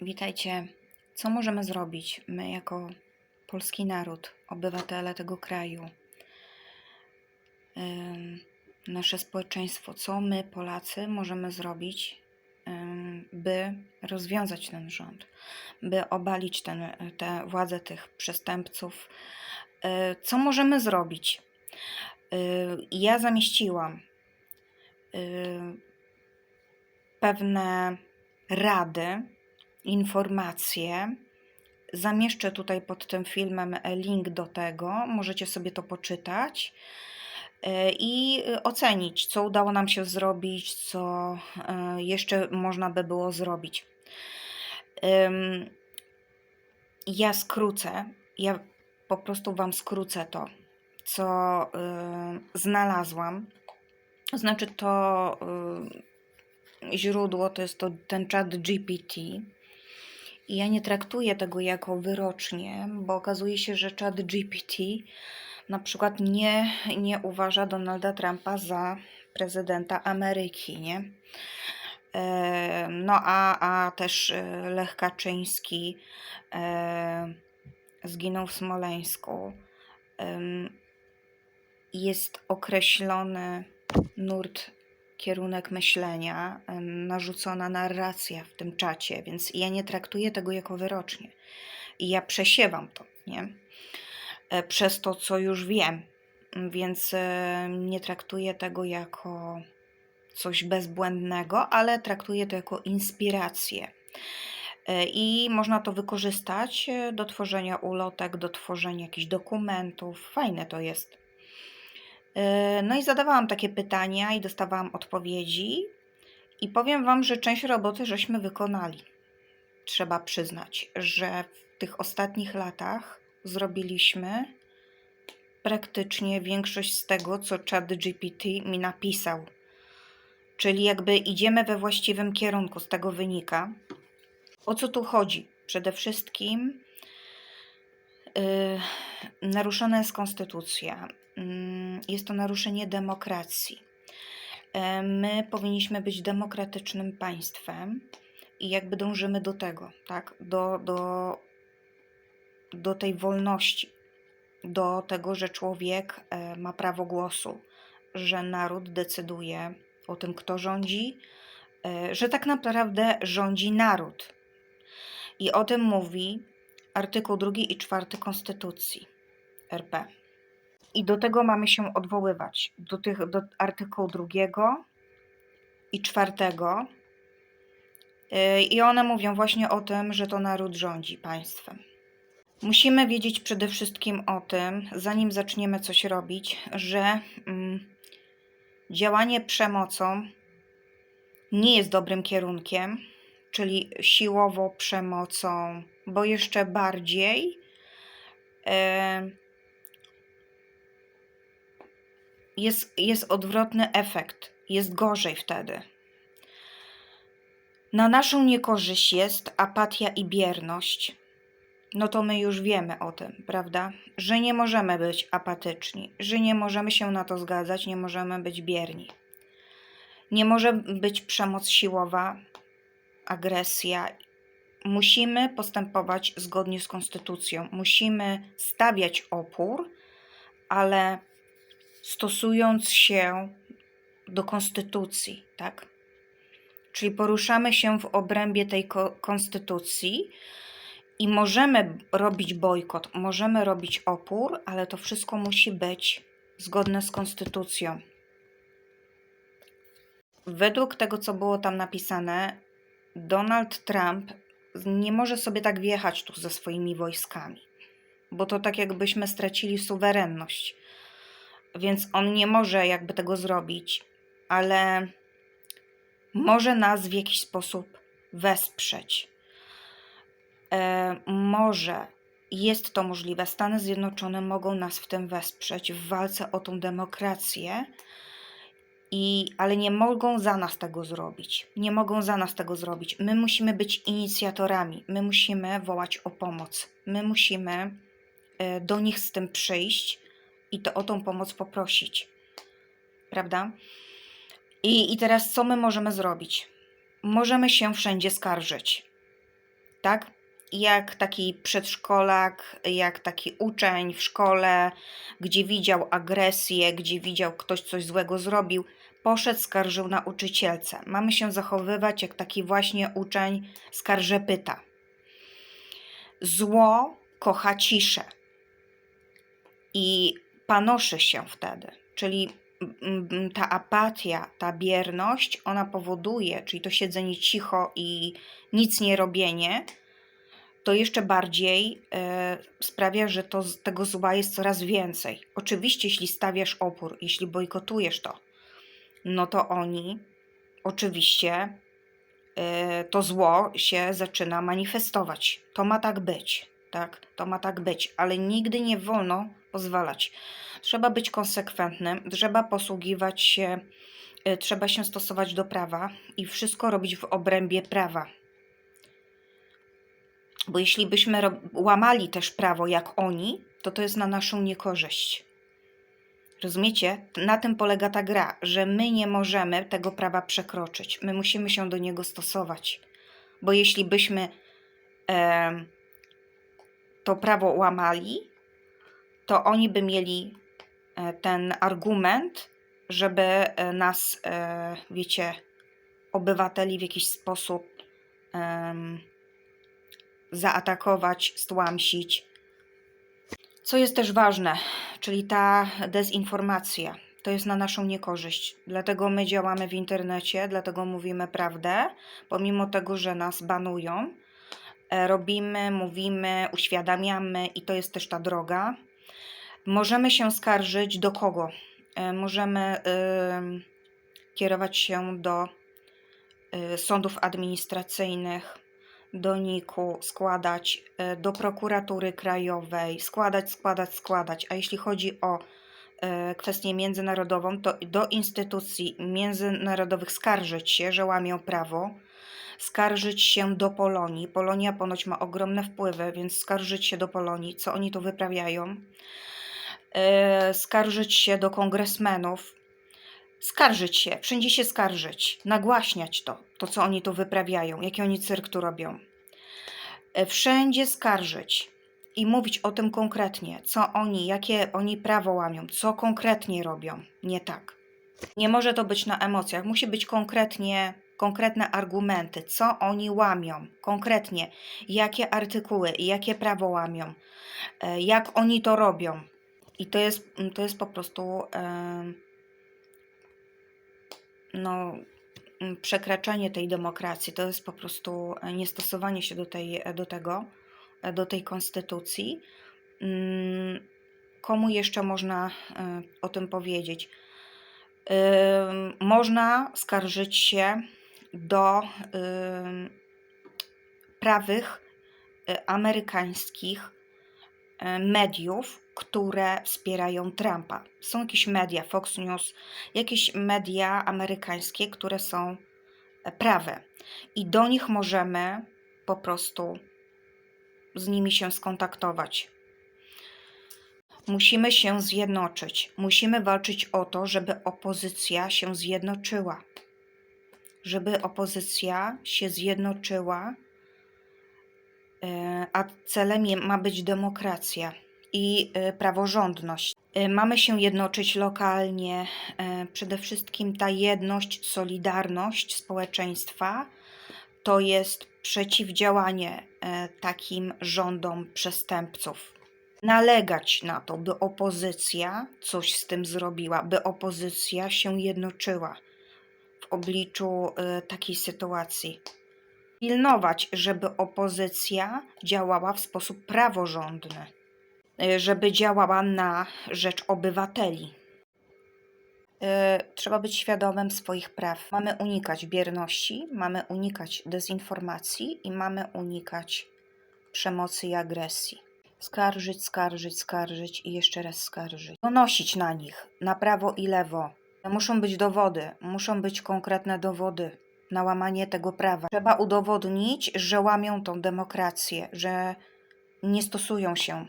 Witajcie. Co możemy zrobić my jako polski naród, obywatele tego kraju, nasze społeczeństwo, co my, Polacy, możemy zrobić, by rozwiązać ten rząd, by obalić ten, tę władzę tych przestępców? Y, Co możemy zrobić? Y, Ja zamieściłam y, pewne rady, informacje. Zamieszczę tutaj pod tym filmem e, link do tego. Możecie sobie to poczytać e, i y, ocenić, co udało nam się zrobić, co e, jeszcze można by było zrobić. Ja skrócę, ja po prostu Wam skrócę to, co znalazłam. Znaczy to źródło to jest to ten czat GPT. I ja nie traktuję tego jako wyrocznie, bo okazuje się, że czat GPT na przykład nie, nie uważa Donalda Trumpa za prezydenta Ameryki, nie? E, No a, a też e, Lech Kaczyński e, zginął w Smoleńsku. Jest określony nurt, kierunek myślenia, narzucona narracja w tym czacie, więc ja nie traktuję tego jako wyrocznie. I ja przesiewam to, nie? E, Przez to, co już wiem, więc e, nie traktuję tego jako coś bezbłędnego, ale traktuję to jako inspirację. E, I można to wykorzystać do tworzenia ulotek, do tworzenia jakichś dokumentów. Fajne to jest. E, No i zadawałam takie pytania i dostawałam odpowiedzi. I powiem Wam, że część roboty żeśmy wykonali. Trzeba przyznać, że w tych ostatnich latach zrobiliśmy praktycznie większość z tego, co ChatGPT mi napisał. Czyli jakby idziemy we właściwym kierunku, z tego wynika. O co tu chodzi? Przede wszystkim yy, naruszona jest konstytucja. Yy, jest to naruszenie demokracji. Yy, my powinniśmy być demokratycznym państwem i jakby dążymy do tego, tak? Do, do, do tej wolności, do tego, że człowiek e, ma prawo głosu, że naród decyduje o tym, kto rządzi, e, że tak naprawdę rządzi naród. I o tym mówi artykuł 2 i 4 Konstytucji RP. I do tego mamy się odwoływać, do, tych, do artykułu 2 i 4. Yy, I one mówią właśnie o tym, że to naród rządzi państwem. Musimy wiedzieć przede wszystkim o tym, zanim zaczniemy coś robić, że mm, działanie przemocą nie jest dobrym kierunkiem, czyli siłowo przemocą, bo jeszcze bardziej e, jest, jest odwrotny efekt, jest gorzej wtedy. Na naszą niekorzyść jest apatia i bierność. No to my już wiemy o tym, prawda? Że nie możemy być apatyczni, że nie możemy się na to zgadzać, nie możemy być bierni. Nie może być przemoc siłowa, agresja. Musimy postępować zgodnie z konstytucją. Musimy stawiać opór, ale stosując się do konstytucji, tak? Czyli poruszamy się w obrębie tej ko- konstytucji i możemy robić bojkot, możemy robić opór, ale to wszystko musi być zgodne z konstytucją. Według tego, co było tam napisane, Donald Trump nie może sobie tak wjechać tu ze swoimi wojskami, bo to tak jakbyśmy stracili suwerenność. Więc on nie może jakby tego zrobić, ale może nas w jakiś sposób wesprzeć. E, może jest to możliwe. Stany Zjednoczone mogą nas w tym wesprzeć w walce o tą demokrację, i, ale nie mogą za nas tego zrobić. Nie mogą za nas tego zrobić. My musimy być inicjatorami, my musimy wołać o pomoc, my musimy e, do nich z tym przyjść i to o tą pomoc poprosić. Prawda? I, I teraz co my możemy zrobić? Możemy się wszędzie skarżyć. tak? Jak taki przedszkolak, jak taki uczeń w szkole, gdzie widział agresję, gdzie widział ktoś coś złego zrobił, poszedł, skarżył nauczycielce. Mamy się zachowywać jak taki właśnie uczeń skarżepyta. Zło kocha ciszę i panoszy się wtedy, czyli mm, mm, ta apatia, ta bierność, ona powoduje, czyli to siedzenie cicho i nic nie robienie, to jeszcze bardziej e, sprawia, że to, tego zła jest coraz więcej. Oczywiście, jeśli stawiasz opór, jeśli bojkotujesz to, no to oni oczywiście e, to zło się zaczyna manifestować. To ma tak być, tak? To ma tak być, ale nigdy nie wolno pozwalać. Trzeba być konsekwentnym, trzeba posługiwać się, e, trzeba się stosować do prawa i wszystko robić w obrębie prawa. Bo jeśli byśmy łamali też prawo jak oni, to to jest na naszą niekorzyść. Rozumiecie? Na tym polega ta gra, że my nie możemy tego prawa przekroczyć. My musimy się do niego stosować. Bo jeśli byśmy em, to prawo łamali, to oni by mieli e, ten argument, żeby e, nas, e, wiecie, obywateli w jakiś sposób em, zaatakować, stłamsić. Co jest też ważne, czyli ta dezinformacja. To jest na naszą niekorzyść. Dlatego my działamy w internecie, dlatego mówimy prawdę, pomimo tego, że nas banują. Robimy, mówimy, uświadamiamy i to jest też ta droga. Możemy się skarżyć do kogo? E, Możemy ym, kierować się do y, sądów administracyjnych, do NIK-u, składać y, do prokuratury krajowej, składać, składać, składać. A jeśli chodzi o y, kwestię międzynarodową, to do instytucji międzynarodowych skarżyć się, że łamią prawo, skarżyć się do Polonii. Polonia ponoć ma ogromne wpływy, więc skarżyć się do Polonii, co oni tu wyprawiają. Y, Skarżyć się do kongresmenów, skarżyć się, wszędzie się skarżyć, nagłaśniać to, to co oni tu wyprawiają, jaki oni cyrk tu robią. E, Wszędzie skarżyć i mówić o tym konkretnie, co oni, jakie oni prawo łamią, co konkretnie robią, nie tak. Nie może to być na emocjach, musi być konkretnie, konkretne argumenty, co oni łamią, konkretnie, jakie artykuły jakie prawo łamią, e, jak oni to robią. I to jest, to jest po prostu no, mm, przekraczanie tej demokracji, to jest po prostu e, niestosowanie się do, tej, e, do tego, e, do tej konstytucji. Mm, Komu jeszcze można o tym powiedzieć? Można skarżyć się do prawych amerykańskich mediów, które wspierają Trumpa. Są jakieś media, Fox News, jakieś media amerykańskie, które są e, prawe. I do nich możemy po prostu z nimi się skontaktować. Musimy się zjednoczyć. Musimy walczyć o to, żeby opozycja się zjednoczyła. Żeby opozycja się zjednoczyła, e, a celem ma być demokracja i e, praworządność. E, Mamy się jednoczyć lokalnie. e, Przede wszystkim ta jedność, solidarność społeczeństwa to jest przeciwdziałanie e, takim rządom przestępców. Nalegać na to, by opozycja coś z tym zrobiła, by opozycja się jednoczyła w obliczu e, takiej sytuacji. Pilnować, żeby opozycja działała w sposób praworządny, e, żeby działała na rzecz obywateli. E, Trzeba być świadomym swoich praw. Mamy unikać bierności, mamy unikać dezinformacji i mamy unikać przemocy i agresji. Skarżyć, skarżyć, skarżyć i jeszcze raz skarżyć. Donosić na nich, na prawo i lewo. Muszą być dowody, muszą być konkretne dowody na łamanie tego prawa. Trzeba udowodnić, że łamią tą demokrację, że nie stosują się